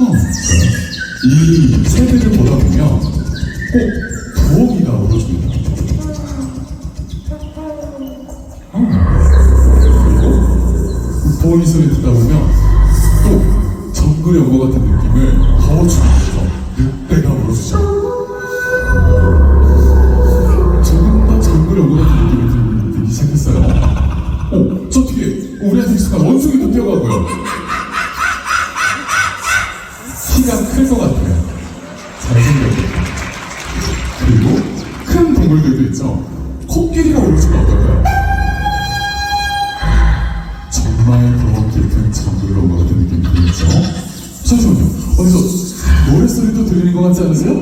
어, 이 세대를 보다 보면 꼭 부엉이가 울어줍니다. 그리고 부엉이 소리 듣다 보면 또온것 같은 느낌을 더 위해서 늑대가 울어주죠. 조금 더온것 같은 느낌을 들기 시작했어요. 어, 저 뒤에 우리한테 익숙한 원숭이도 뛰어가고요. 키가 클 것 같아요. 잘생겼고. 그리고 큰 동물들도 있죠. 코끼리가 울어주면 어떨까요? 정말 더 깊은 정글로 온것 같은 느낌이 들죠? 잠시만요. 어디서 노랫소리도 들리는 것 같지 않으세요?